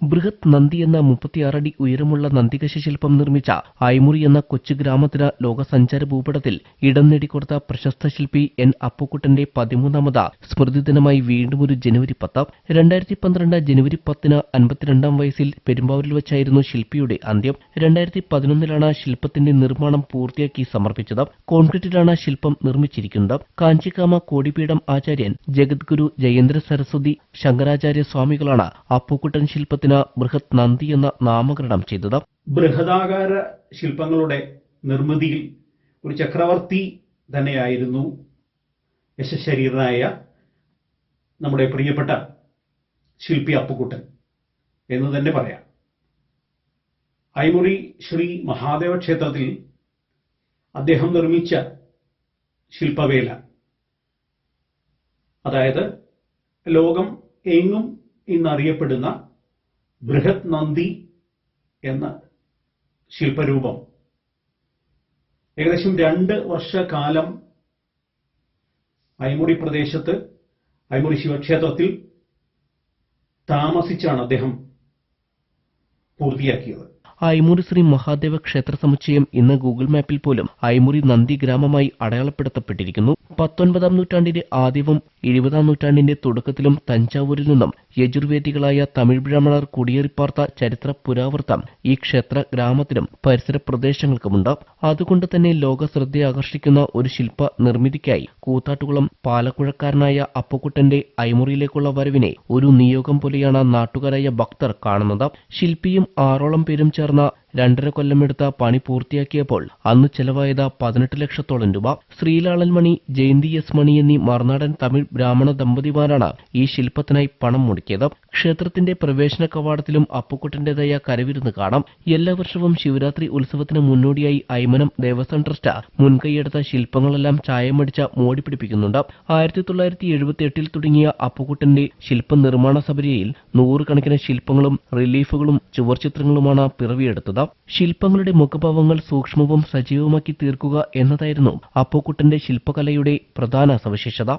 ബൃഹത് നന്ദി എന്ന മുപ്പത്തിയാറടി ഉയരമുള്ള നന്ദികശ ശില്പം നിർമ്മിച്ച ഐമുറി എന്ന കൊച്ചു ഗ്രാമത്തിന് ലോകസഞ്ചാര ഭൂപടത്തിൽ ഇടം നേടിക്കൊടുത്ത പ്രശസ്ത ശില്പി എൻ അപ്പുക്കുട്ടന്റെ പതിമൂന്നാമത് സ്മൃതി ദിനമായി വീണ്ടും ഒരു ജനുവരി പത്ത് രണ്ടായിരത്തി പന്ത്രണ്ട് ജനുവരി പത്തിന് അൻപത്തിരണ്ടാം വയസ്സിൽ പെരുമ്പാവൂരിൽ വെച്ചായിരുന്നു ശില്പിയുടെ അന്ത്യം. രണ്ടായിരത്തി പതിനൊന്നിലാണ് ശില്പത്തിന്റെ നിർമ്മാണം പൂർത്തിയാക്കി സമർപ്പിച്ചത്. കോൺക്രീറ്റിലാണ് ശില്പം നിർമ്മിച്ചിരിക്കുന്നത്. കാഞ്ചിക്കാമ കോടിപീഠം ആചാര്യൻ ജഗദ്ഗുരു ജയേന്ദ്ര സരസ്വതി ശങ്കരാചാര്യ സ്വാമികളാണ് അപ്പുക്കുട്ടൻ ശില്പത്തിന് ബൃഹത് നന്ദി എന്ന് നാമകരണം ചെയ്തത്. ബൃഹദാകാര ശില്പങ്ങളുടെ നിർമ്മിതിയിൽ ഒരു ചക്രവർത്തി തന്നെയായിരുന്നു യശശരീരനായ നമ്മുടെ പ്രിയപ്പെട്ട ശില്പി അപ്പുക്കുട്ടൻ എന്ന് തന്നെ പറയാം. ഐമുറി ശ്രീ മഹാദേവ ക്ഷേത്രത്തിൽ അദ്ദേഹം നിർമ്മിച്ച ശില്പവേല. അതായത് ലോകം എങ്ങും ഇന്നറിയപ്പെടുന്ന ബൃഹത് നന്ദി എന്ന ശില്പരൂപം. ഏകദേശം രണ്ട് വർഷക്കാലം അയമുടി പ്രദേശത്ത് അയമുടി ശിവക്ഷേത്രത്തിൽ താമസിച്ചാണ് അദ്ദേഹം പൂർത്തിയാക്കിയത്. ഐമുറി ശ്രീ മഹാദേവ ക്ഷേത്ര സമുച്ചയം ഇന്ന് ഗൂഗിൾ മാപ്പിൽ പോലും ഐമുറി നന്ദി ഗ്രാമമായി അടയാളപ്പെടുത്തപ്പെട്ടിരിക്കുന്നു. പത്തൊൻപതാം നൂറ്റാണ്ടിന്റെ ആദ്യവും ഇരുപതാം നൂറ്റാണ്ടിന്റെ തുടക്കത്തിലും തഞ്ചാവൂരിൽ നിന്നും യജുർവേദികളായ തമിഴ് ബ്രാഹ്മണർ കുടിയേറിപ്പാർത്ത ചരിത്ര പുരാവൃത്തം ഈ ക്ഷേത്ര ഗ്രാമത്തിലും പരിസര പ്രദേശങ്ങൾക്കുമുണ്ട്. അതുകൊണ്ട് തന്നെ ലോക ശ്രദ്ധ ആകർഷിക്കുന്ന ഒരു ശില്പ നിർമ്മിതിക്കായി കൂത്താട്ടുകുളം പാലക്കുഴക്കാരനായ അപ്പുക്കുട്ടന്റെ ഐമുറിയിലേക്കുള്ള വരവിനെ ഒരു നിയോഗം പോലെയാണ് നാട്ടുകാരായ ഭക്തർ കാണുന്നത്. ശില്പിയും ആറോളം പേരും ചേർന്ന Carla രണ്ടര കൊല്ലമെടുത്ത പണി പൂർത്തിയാക്കിയപ്പോൾ അന്ന് ചെലവായത് പതിനെട്ട് ലക്ഷത്തോളം രൂപ. ശ്രീലാളൻ മണി ജയന്തി എസ് മണി എന്നീ മറുനാടൻ തമിഴ് ബ്രാഹ്മണ ദമ്പതിമാരാണ് ഈ ശില്പത്തിനായി പണം മുടക്കിയത്. ക്ഷേത്രത്തിന്റെ പ്രവേശന കവാടത്തിലും അപ്പുക്കുട്ടന്റേതായ കരവിരുന്ന് കാണാം. എല്ലാ വർഷവും ശിവരാത്രി ഉത്സവത്തിന് മുന്നോടിയായി ഐമനം ദേവസ്വം ട്രസ്റ്റ് മുൻകൈയെടുത്ത ശില്പങ്ങളെല്ലാം ചായമടിച്ച മോടി പിടിപ്പിക്കുന്നുണ്ട്. ആയിരത്തി തൊള്ളായിരത്തി എഴുപത്തി എട്ടിൽ തുടങ്ങിയ അപ്പുക്കുട്ടന്റെ ശില്പ നിർമ്മാണ സബരിയയിൽ നൂറുകണക്കിന് ശില്പങ്ങളും റിലീഫുകളും ചുവർച്ചിത്രങ്ങളുമാണ് പിറവിയെടുത്തത്. ശില്പങ്ങളുടെ മുഖഭാവങ്ങൾ സൂക്ഷ്മവും സജീവമാക്കി തീർക്കുക എന്നതായിരുന്നു അപ്പൂക്കുട്ടന്റെ ശില്പകലയുടെ പ്രധാന സവിശേഷത.